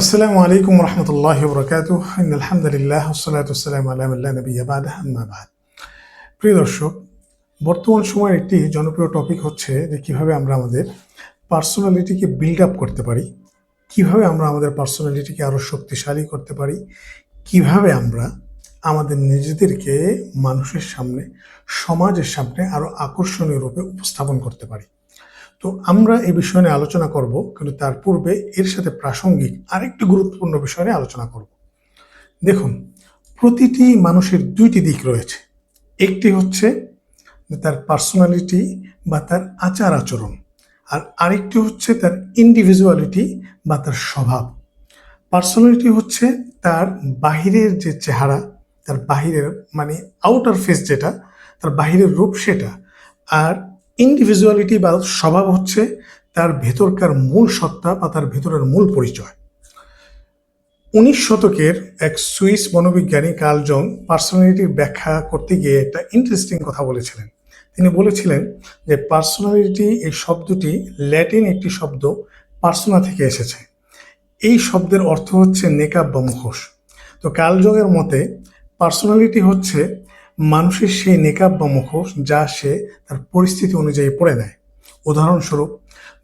আসসালামু আলাইকুম রহমতুল্লাহ বরকাত আলহামদুলিল্লাহ সালাতাম আল্লাহ নবী আবাদ আহমাবাদ প্রিয় দর্শক, বর্তমান সময়ের একটি জনপ্রিয় টপিক হচ্ছে যে কীভাবে আমরা আমাদের পার্সোনালিটিকে বিল্ড আপ করতে পারি, কীভাবে আমরা আমাদের পার্সোনালিটিকে আরও শক্তিশালী করতে পারি, কীভাবে আমরা আমাদের নিজেদেরকে মানুষের সামনে, সমাজের সামনে আরও আকর্ষণীয় রূপে উপস্থাপন করতে পারি। তো আমরা এই বিষয় নিয়ে আলোচনা করব, কিন্তু তার পূর্বে এর সাথে প্রাসঙ্গিক আরেকটি গুরুত্বপূর্ণ বিষয় নিয়ে আলোচনা করব। দেখুন, প্রতিটি মানুষের দুইটি দিক রয়েছে। একটি হচ্ছে তার পার্সোনালিটি বা তার আচার আচরণ, আর আরেকটি হচ্ছে তার ইন্ডিভিজুয়ালিটি বা তার স্বভাব। পার্সোনালিটি হচ্ছে তার বাহিরের যে চেহারা, তার বাহিরের মানে আউটার ফেস যেটা, তার বাহিরের রূপ সেটা, আর ইন্ডিভিজুয়ালিটি বা স্বভাব হচ্ছে তার ভেতরকার মূল সত্তা বা তার ভেতরের মূল পরিচয়। উনিশ শতকের এক সুইস মনোবিজ্ঞানী কার্ল জং পার্সোনালিটির ব্যাখ্যা করতে গিয়ে একটা ইন্টারেস্টিং কথা বলেছিলেন। তিনি বলেছিলেন যে পার্সোনালিটি এই শব্দটি ল্যাটিন একটি শব্দ, পার্সোনা থেকে এসেছে। এই শব্দের অর্থ হচ্ছে নেকাব বা মুখোশ। তো কার্ল জংয়ের মতে পার্সোনালিটি হচ্ছে মানুষের সেই নেকাব বা মুখোশ যা সে তার পরিস্থিতি অনুযায়ী পড়ে নেয় উদাহরণস্বরূপ,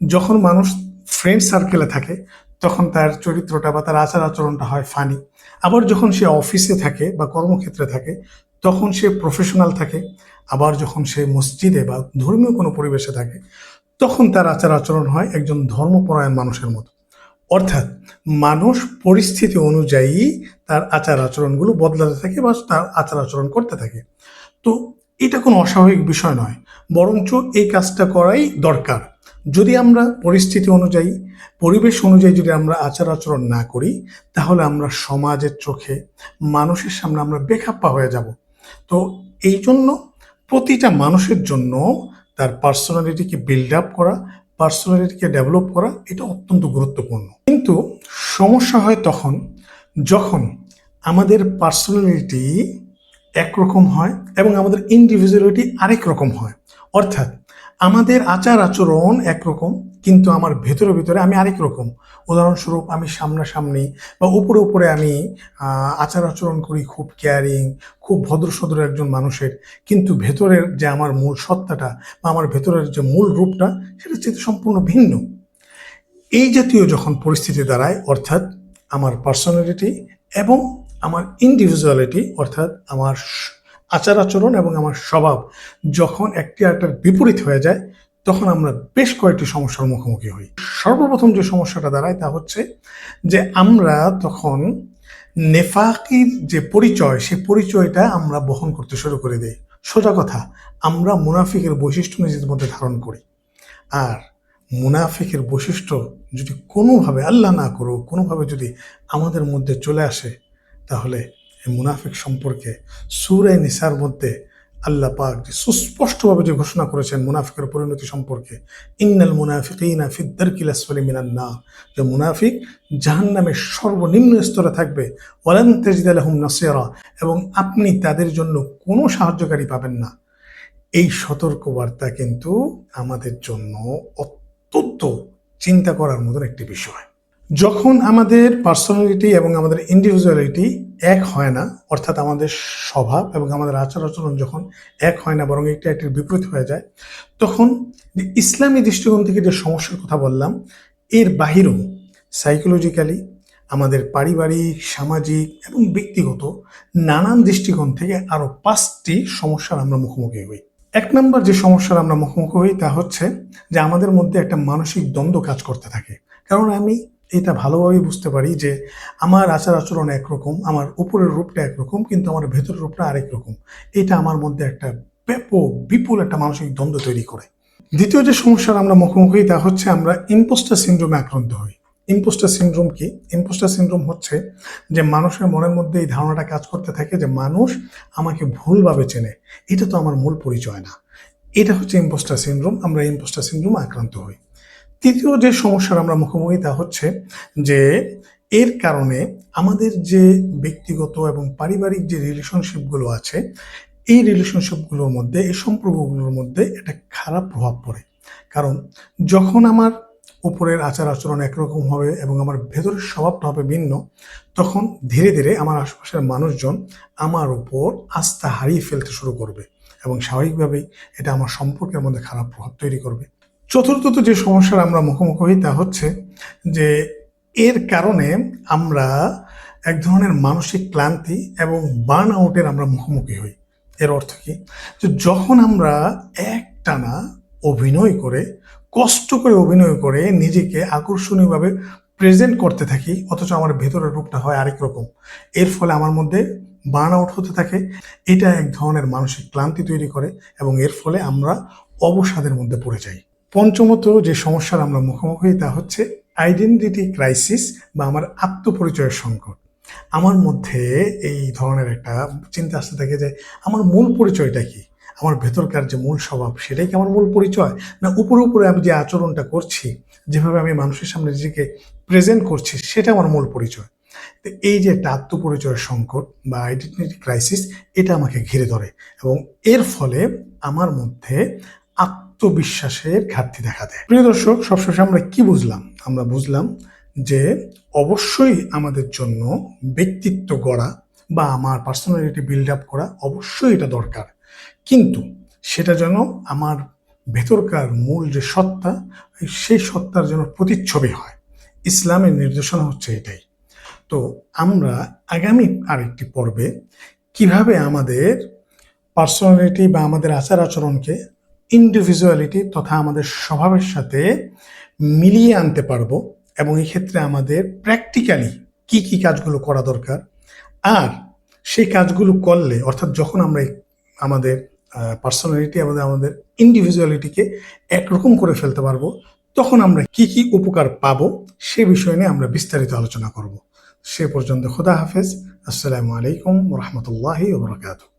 যখন মানুষ ফ্রেন্ড সার্কেলে থাকে, তখন তার চরিত্রটা বা তার আচার আচরণটা হয় ফানি আবার যখন সে অফিসে থাকে বা কর্মক্ষেত্রে থাকে, তখন সে প্রফেশনাল থাকে। আবার যখন সে মসজিদে বা ধর্মীয় কোনো পরিবেশে থাকে, তখন তার আচার আচরণ হয় একজন ধর্মপরায়ণ মানুষের মতো। অর্থাৎ মানুষ পরিস্থিতি অনুযায়ী তার আচার আচরণগুলো বদলাতে থাকে বা তার আচার আচরণ করতে থাকে। তো এটা কোনো অস্বাভাবিক বিষয় নয়, বরঞ্চ এই কাজটা করাই দরকার। যদি আমরা পরিস্থিতি অনুযায়ী, পরিবেশ অনুযায়ী যদি আমরা আচার আচরণ না করি, তাহলে আমরা সমাজের চোখে, মানুষের সামনে আমরা বেখাপ্পা হয়ে যাব। তো এই জন্য প্রতিটা মানুষের জন্য তার পার্সোনালিটিকে বিল্ড আপ করা পার্সোনালিটিকে ডেভেলপ করা, এটা অত্যন্ত গুরুত্বপূর্ণ। কিন্তু সমস্যা হয় তখন যখন আমাদের পার্সোনালিটি একরকম হয় এবং আমাদের ইন্ডিভিজুয়ালিটি আরেক রকম হয়। অর্থাৎ আমাদের আচার আচরণ একরকম, কিন্তু আমার ভেতরে ভিতরে আমি আরেক রকম। উদাহরণস্বরূপ আমি সামনাসামনি বা উপরে উপরে আমি আচার আচরণ করি খুব কেয়ারিং খুব ভদ্রসদ্র একজন মানুষের, কিন্তু ভেতরের যে আমার মূল সত্তাটা বা আমার ভেতরের যে মূল রূপটা সেটা হচ্ছে সম্পূর্ণ ভিন্ন। এই জাতীয় যখন পরিস্থিতি দাঁড়ায়, অর্থাৎ আমার পার্সোনালিটি এবং আমার ইন্ডিভিজুয়ালিটি অর্থাৎ আমার আচার আচরণ এবং আমার স্বভাব যখন একটি আরেকটার বিপরীত হয়ে যায়, তখন আমরা বেশ কয়েকটি সমস্যার মুখোমুখি হই। সর্বপ্রথম যে সমস্যাটা দাঁড়ায় তা হচ্ছে যে আমরা তখন নেফাকির যে পরিচয় সেই পরিচয়টা আমরা বহন করতে শুরু করে দিই। সোজা কথা, আমরা মুনাফিকের বৈশিষ্ট্য নিজেদের মধ্যে ধারণ করি। আর মুনাফিকের বৈশিষ্ট্য যদি কোনোভাবে আল্লাহ না করো কোনোভাবে যদি আমাদের মধ্যে চলে আসে, তাহলে এই মুনাফিক সম্পর্কে সুরে নিসার মধ্যে আল্লাহ পাক যে সুস্পষ্টভাবে যে ঘোষণা করেছেন মুনাফিকের পরিণতি সম্পর্কে, ইন্নাল মুনাফিকিনা ফিদ্দারকিল আসফালি মিনান না যে মুনাফিক জাহান জাহান্নামের সর্বনিম্ন স্তরে থাকবে, ওয়ালান তাজিদ আলহুম নাসিরা, এবং আপনি তাদের জন্য কোনো সাহায্যকারী পাবেন না। এই সতর্কবার্তা কিন্তু আমাদের জন্য অত্যন্ত চিন্তা করার মতন একটি বিষয়। যখন আমাদের পার্সোনালিটি এবং আমাদের ইন্ডিভিজুয়ালিটি এক হয় না, অর্থাৎ আমাদের স্বভাব এবং আমাদের আচার আচরণ যখন এক হয় না, বরং একটি একটির বিপরীত হয়ে যায়, তখন ইসলামী দৃষ্টিকোণ থেকে যে সমস্যার কথা বললাম, এর বাহিরেও সাইকোলজিক্যালি আমাদের পারিবারিক, সামাজিক এবং ব্যক্তিগত নানান দৃষ্টিকোণ থেকে আরও পাঁচটি সমস্যার আমরা মুখোমুখি হই। এক নম্বর যে সমস্যার আমরা মুখোমুখি হই তা হচ্ছে যে আমাদের মধ্যে একটা মানসিক দ্বন্দ্ব কাজ করতে থাকে। কারণ আমি এটা ভালোভাবেই বুঝতে পারি যে আমার আচার আচরণ একরকম, আমার উপরের রূপটা একরকম, কিন্তু আমার ভেতরের রূপটা আরেক রকম। এটা আমার মধ্যে একটা ব্যাপক, বিপুল একটা মানসিক দ্বন্দ্ব তৈরি করে। দ্বিতীয় যে সমস্যার আমরা মুখোমুখি তা হচ্ছে আমরা ইম্পোস্টার সিন্ড্রোমে আক্রান্ত হই। ইম্পোস্টার সিন্ড্রোম কি? ইম্পোস্টার সিন্ড্রোম হচ্ছে যে মানুষের মনের মধ্যে এই ধারণাটা কাজ করতে থাকে যে মানুষ আমাকে ভুলভাবে চেনে। এটা তো আমার মূল পরিচয় না। এটা হচ্ছে ইম্পোস্টার সিন্ড্রোম আমরা ইম্পোস্টার সিন্ড্রোমে আক্রান্ত হই। তৃতীয় যে সমস্যার আমরা মুখোমুখি তা হচ্ছে যে এর কারণে আমাদের যে ব্যক্তিগত এবং পারিবারিক যে রিলেশনশিপগুলো আছে, এই রিলেশনশিপগুলোর মধ্যে, এই সম্পর্কগুলোর মধ্যে একটা খারাপ প্রভাব পড়ে। কারণ যখন আমার উপরের আচার আচরণ একরকম হবে এবং আমার ভেতরের স্বভাবটা হবে ভিন্ন, তখন ধীরে ধীরে আমার আশেপাশের মানুষজন আমার উপর আস্থা হারিয়ে ফেলতে শুরু করবে এবং স্বাভাবিকভাবেই এটা আমার সম্পর্কের মধ্যে খারাপ প্রভাব তৈরি করবে। চতুর্থত যে সমস্যার আমরা মুখোমুখি হই তা হচ্ছে যে এর কারণে আমরা এক ধরনের মানসিক ক্লান্তি এবং বার্ন আউটের আমরা মুখোমুখি হই। এর অর্থ কি? যে যখন আমরা একটানা অভিনয় করে কষ্ট করে অভিনয় করে নিজেকে আকর্ষণীয়ভাবে প্রেজেন্ট করতে থাকি, অথচ আমার ভেতরের রূপটা হয় আরেক রকম। এর ফলে আমার মধ্যে বার্ন আউট হতে থাকে, এটা এক ধরনের মানসিক ক্লান্তি তৈরি করে এবং এর ফলে আমরা অবসাদের মধ্যে পড়ে যাই। পঞ্চমত যে সমস্যার আমরা মুখোমুখি, তা হচ্ছে আইডেন্টিটি ক্রাইসিস বা আমার আত্মপরিচয়ের সংকট। আমার মধ্যে এই ধরনের একটা চিন্তা আসতে থাকে যে, আমার মূল পরিচয়টা কি? আমার ভেতরকার যে মূল স্বভাব, সেটাই কি আমার মূল পরিচয়? না, উপরে উপরে আমি যে আচরণটা করছি, যেভাবে আমি মানুষের সামনে নিজেকে প্রেজেন্ট করছি, সেটা আমার মূল পরিচয়। তো এই যে একটা আত্মপরিচয়ের সংকট বা আইডেন্টিটি ক্রাইসিস এটা আমাকে ঘিরে ধরে এবং এর ফলে আমার মধ্যে আত্মবিশ্বাসের ঘাটতি দেখা দেয়। প্রিয় দর্শক, সবশেষে আমরা কি বুঝলাম? আমরা বুঝলাম যে অবশ্যই আমাদের জন্য ব্যক্তিত্ব গড়া বা আমার পার্সোনালিটি বিল্ড আপ করা অবশ্যই এটা দরকার। কিন্তু সেটা যেন আমার ভেতরকার মূল যে সত্তা সেই সত্তার যেন প্রতিচ্ছবি হয়। ইসলামের নির্দেশনা হচ্ছে এটাই। তো আমরা আগামী আরেকটি পর্বে কীভাবে আমাদের পার্সোনালিটি বা আমাদের আচার আচরণকে ইন্ডিভিজুয়ালিটি তথা আমাদের স্বভাবের সাথে মিলিয়ে আনতে পারব এবং এই ক্ষেত্রে আমাদের প্র্যাকটিক্যালি কি কি কাজগুলো করা দরকার। আর সেই কাজগুলো করলে, অর্থাৎ যখন আমরা আমাদের পার্সোনালিটি আমাদের আমাদের ইন্ডিভিজুয়ালিটিকে একরকম করে ফেলতে পারব। তখন আমরা কি কি উপকার পাব সে বিষয় নিয়ে আমরা বিস্তারিত আলোচনা করব। সে পর্যন্ত খোদা হাফেজ। আসসালামু আলাইকুম রহমতুল্লাহি ওবরাকাতু